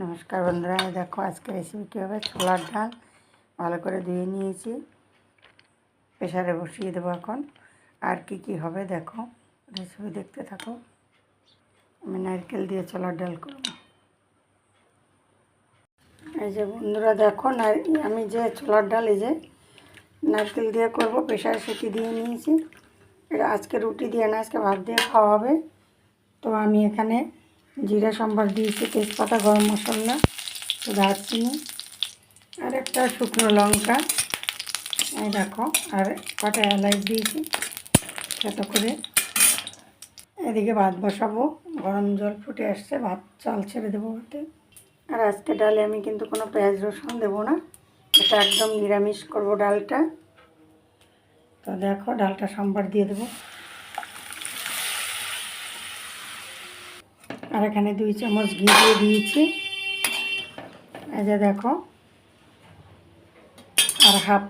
নমস্কার বন্ধুরা, দেখো আজকে রেসিপি কী হবে? ছোলার ডাল, ভালো করে ধুয়ে নিয়েছি। প্রেশারে বসিয়ে দেবো এখন। আর কি কি হবে দেখো রেসিপি দেখতে থাকো। আমি নারকেল দিয়ে ছোলার ডাল করব। এই যে বন্ধুরা, দেখো আমি যে ছোলার ডাল, এই যে নারকেল দিয়ে করব প্রেশারে সিটি দিয়ে নিয়েছি। এটা আজকে রুটি দিয়ে না, আজকে ভাত দিয়ে খাওয়া হবে। তো আমি এখানে জিরা সম্বার দিয়েছি, তেজপাতা, গরম মশলা, দারচিনি, আর একটা শুকনো লঙ্কা। এই দেখো, আর কটা এলাচ দিয়েছি এত করে এদিকে ভাত বসাবো। গরম জল ফুটে আসছে, ভাত চাল ছেড়ে দেবো ভাতে আর আজকে ডালে আমি কিন্তু কোনো পেঁয়াজ রসুন দেবো না, এটা একদম নিরামিষ করব ডালটা। তো দেখো, ডালটা সম্বার দিয়ে দেবো। আর এখানে দুই চামচ ঘি দিয়ে দিয়েছি। এই যে দেখো। আর হাফ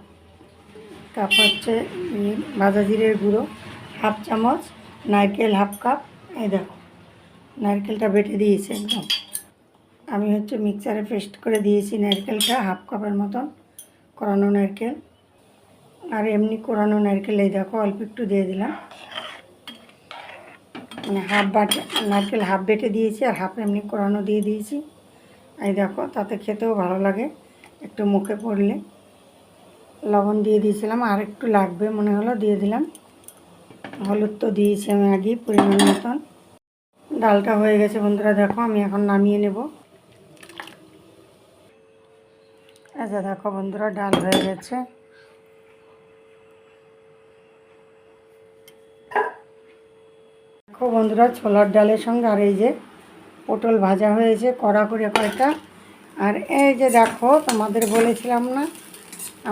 কাপ হচ্ছে ভাজা জিরের গুঁড়ো। হাফ চামচ নারকেল, হাফ কাপ। এই দেখো, নারকেলটা বেটে দিয়েছি একদম। আমি হচ্ছে মিক্সারে পেস্ট করে দিয়েছি নারকেলটা, হাফ কাপের মতন কোরানো নারকেল। আর এমনি কোরানো নারকেল, এই দেখো, অল্প একটু দিয়ে দিলাম। মানে হাফ বাটে নারকেল হাফ বেটে দিয়েছি আর হাফ এমনি কোরানো দিয়ে দিয়েছি। এই দেখো, তাতে খেতেও ভালো লাগে। একটু মুখে পড়লে লবণ দিয়ে দিয়েছিলাম, আর একটু লাগবে মনে হলো, দিয়ে দিলাম। হলুদ তো দিয়েছি আমি আগেই পরিমাণ মতন। ডালটা হয়ে গেছে বন্ধুরা, দেখো আমি এখন নামিয়ে নেব। আচ্ছা দেখো বন্ধুরা, ডাল হয়ে গেছে। দেখো বন্ধুরা, ছোলার ডালের সঙ্গে আর এই যে পটল ভাজা হয়েছে, কড়া করে কয়টা। আর এই যে দেখো, তোমাদের বলেছিলাম না,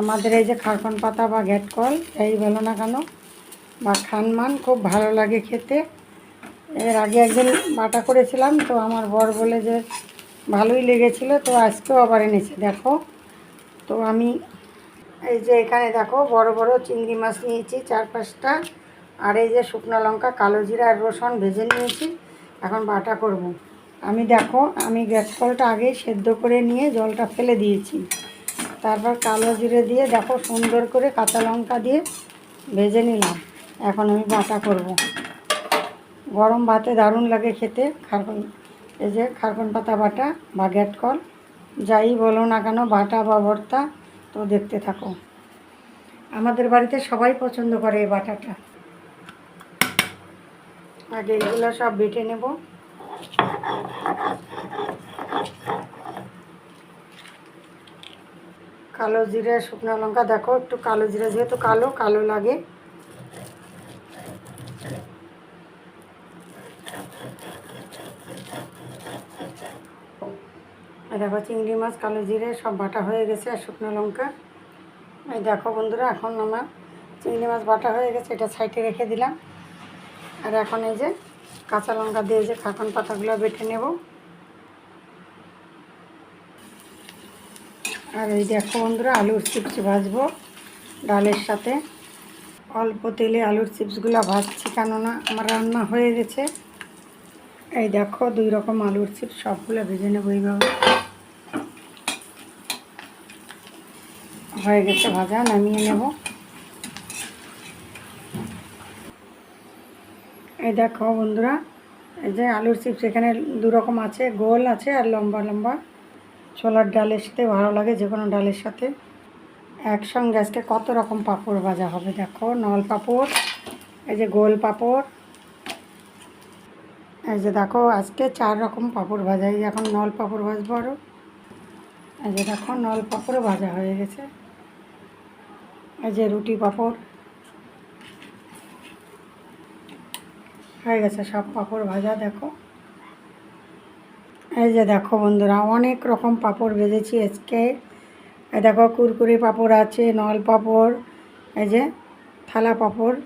আমাদের এই যে খারকন পাতা বা ঘ্যাট কল এই বলো না কেন? বা খানমান, খুব ভালো লাগে খেতে। এর আগে একদিন বাটা করেছিলাম, তো আমার বর বলে যে ভালোই লেগেছিল, তো আজকেও আবার এনেছে, দেখো। তো আমি এই যে এখানে দেখো, বড় বড় চিংড়ি মাছ নিয়েছি, চার পাঁচটা। আর এই যে শুকনো লঙ্কা, কালো জিরা আর রসুন ভেজে নিয়েছি। এখন বাটা করব। আমি দেখো, আমি গ্যাস কলটা আগেই সেদ্ধ করে নিয়ে জলটা ফেলে দিয়েছি। তারপর কালো জিরে দিয়ে দেখো সুন্দর করে কাঁচা লঙ্কা দিয়ে ভেজে নিলাম। এখন আমি বাটা করব। গরম ভাতে দারুণ লাগে খেতে। খারকন, এই যে খারকন পাতা বাটা বা গ্যাট কল, যাই বলো না কেন, বাটা বা ভর্তা তো দেখতে থাকো। আমাদের বাড়িতে সবাই পছন্দ করে এই বাটাটা। আগে এগুলো সব বেটে নেব। কালো জিরে, শুকনো লঙ্কা, দেখো একটু কালো জিরে, যেহেতু কালো কালো লাগে। দেখো চিংড়ি মাছ, কালো জিরে, সব বাটা হয়ে গেছে আর শুকনো লঙ্কা। এই দেখো বন্ধুরা, এখন আমার চিংড়ি মাছ বাটা হয়ে গেছে, এটা সাইডে রেখে দিলাম। আর এখন এই যে কাঁচা লঙ্কা দিয়ে যে খাকন পাতাগুলো বেটে নেব। আর এই দেখো বন্ধুরা, আলুর চিপস ভাজবো ডালের সাথে। অল্প তেলে আলুর চিপসগুলো ভাজছি কেননা আমার রান্না হয়ে গেছে। এই দেখো দুই রকম আলুর চিপস, সবগুলো ভেজে নেব এইভাবে। হয়ে গেছে ভাজা, নামিয়ে নেব। এই দেখো বন্ধুরা, এই যে আলুর চিপস, এখানে দু রকম আছে, গোল আছে আর লম্বা লম্বা। ছোলার ডালের সাথে ভালো লাগে যে কোনো ডালের সাথে। একসঙ্গে আজকে কত রকম পাঁপড় ভাজা হবে দেখো, নল পাঁপড়, এই যে গোল পাঁপড়। এই যে দেখো, আজকে চার রকম পাঁপড় ভাজা, এই এখন নল পাঁপড় ভাজবো আরও এই যে দেখো, নল পাঁপড়ও ভাজা হয়ে গেছে। এই যে রুটি পাঁপড়। হয়ে গেছে সব পাঁপড় ভাজা, দেখো। এই যে দেখো বন্ধুরা, অনেক রকম পাঁপড় ভেজেছি আজকে। এই দেখো কুরকুরি পাঁপড় আছে, নল পাঁপড়, এই যে থালা পাঁপড়,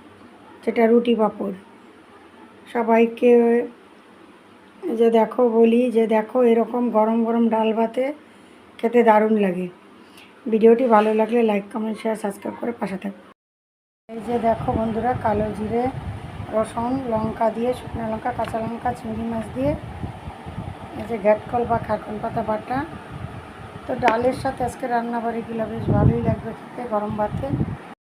যেটা রুটি পাঁপড়। সবাইকে যে দেখো বলি যে দেখো এরকম গরম গরম ডাল ভাতে খেতে দারুণ লাগে। ভিডিওটি ভালো লাগলে লাইক, কমেন্ট শেয়ার সাবস্ক্রাইব করে পাশে থাকবে এই যে দেখো বন্ধুরা, কালো জিরে রসুন, লঙ্কা দিয়ে, শুকনো লঙ্কা, কাঁচা লঙ্কা, চিংড়ি মাছ দিয়ে, এই যে ঘ্যাটকল বা খাটকল পাতা বাটা। তো ডালের সাথে আজকে রান্না বাড়িগুলো বেশ ভালোই লাগবে খেতে, গরম ভাতে।